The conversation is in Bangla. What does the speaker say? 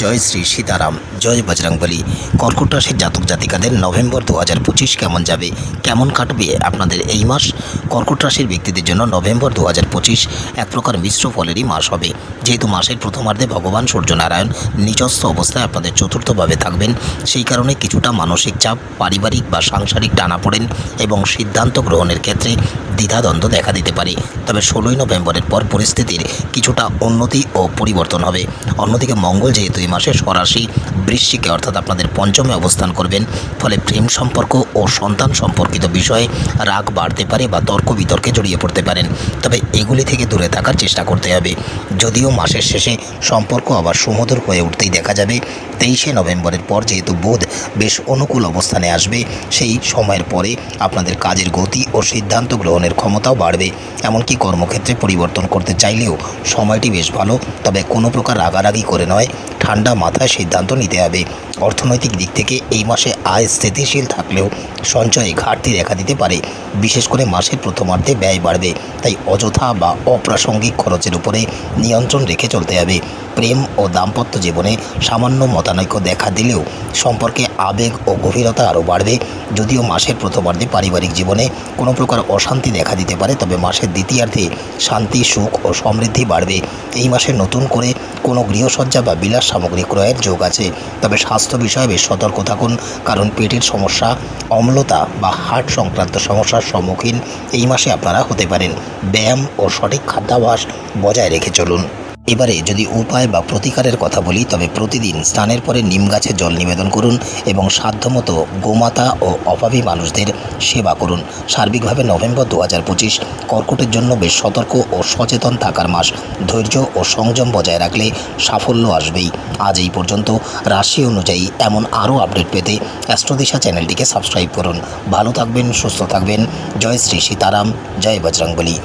জয় শ্রী সীতারাম। জয় বজরংবলী কর্কট রাশির জাতক জাতিকাদের নভেম্বর দু হাজার পঁচিশ কেমন যাবে? কেমন কাটবে আপনাদের এই মাস? কর্কট রাশির ব্যক্তিদের জন্য নভেম্বর দু হাজার পঁচিশ এক প্রকার মিশ্র ফলেরই মাস হবে। যেহেতু মাসের প্রথমার্ধে ভগবান সূর্যনারায়ণ নিজস্ব অবস্থায় আপনাদের চতুর্থভাবে থাকবেন। সেই কারণে কিছুটা মানসিক চাপ, পারিবারিক বা সাংসারিক টানা পড়েন এবং সিদ্ধান্ত গ্রহণের ক্ষেত্রে দ্বিধাদ্বন্দ্ব দেখা দিতে পারে। তবে ষোলোই নভেম্বরের পর পরিস্থিতির কিছুটা উন্নতি ও পরিবর্তন হবে। অন্যদিকে মঙ্গল যেহেতু মাসে সরাসরি বৃশ্চিকে, অর্থাৎ আপনাদের পঞ্চমে অবস্থান করবেন। ফলে প্রেম সম্পর্ক ও সন্তান সম্পর্কিত বিষয়ে রাগ বাড়তে পারে বা তর্ক বিতর্কে জড়িয়ে পড়তে পারেন। তবে এগুলি থেকে দূরে থাকার চেষ্টা করতে হবে। যদিও মাসের শেষে সম্পর্ক আবার সুমধুর হয়ে উঠতেই দেখা যাবে, তেইশে নভেম্বরের পর যেহেতু বোধ বেশ অনুকূল অবস্থানে আসবে, সেই সময়ের পরে আপনাদের কাজের গতি ও সিদ্ধান্ত গ্রহণের ক্ষমতাও বাড়বে। এমনকি কর্মক্ষেত্রে পরিবর্তন করতে চাইলেও সময়টি বেশ ভালো, তবে কোনো প্রকার রাগারাগি করে নয়। ঠান্ডা মাথায় সিদ্ধান্ত নিতে হবে। অর্থনৈতিক দিক থেকে এই মাসে আয় স্থিতিশীল থাকলেও সঞ্চয়ে ঘাটতি দেখা দিতে পারে। বিশেষ করে মাসের প্রথমার্ধে ব্যয় বাড়বে, তাই অযথা বা অপ্রাসঙ্গিক খরচের উপরে নিয়ন্ত্রণ রেখে চলতে হবে। প্রেম ও দাম্পত্য জীবনে সামান্য মতানৈক্য দেখা দিলেও সম্পর্কে আবেগ ও গভীরতা আরও বাড়বে। যদিও মাসের প্রথমার্ধে পারিবারিক জীবনে কোনো প্রকার অশান্তি দেখা দিতে পারে, তবে মাসের দ্বিতীয়ার্ধে শান্তি, সুখ ও সমৃদ্ধি বাড়বে। এই মাসে নতুন করে কোনো গৃহসজ্জা বা বিলাস সামগ্রী ক্রয়ের যোগ আছে। তবে স্বাস্থ্য বিষয়ে বেশ সতর্ক থাকুন, কারণ পেটের সমস্যা, অম্লতা বা হার্ট সংক্রান্ত সমস্যার সম্মুখীন এই মাসে আপনারা হতে পারেন। ব্যায়াম ও সঠিক খাদ্যাভ্যাস বজায় রেখে চলুন। এবারে যদি উপায় বা প্রতিকারের কথা বলি, তবে প্রতিদিন স্নানের পরে নিম গাছে জল নিবেদন করুন এবং সাধ্যমতো গোমাতা ও অভাবী মানুষদের সেবা করুন। সার্বিকভাবে নভেম্বর দু হাজার পঁচিশ কর্কটের জন্য বেশ সতর্ক ও সচেতন থাকার মাস। ধৈর্য ও সংযম বজায় রাখলে সাফল্য আসবেই। আজ এই পর্যন্ত। রাশি অনুযায়ী এমন আরও আপডেট পেতে অ্যাস্ট্রোদিশা চ্যানেলটিকে সাবস্ক্রাইব করুন। ভালো থাকবেন, সুস্থ থাকবেন। জয় শ্রী সীতারাম, জয় বজরংবলী।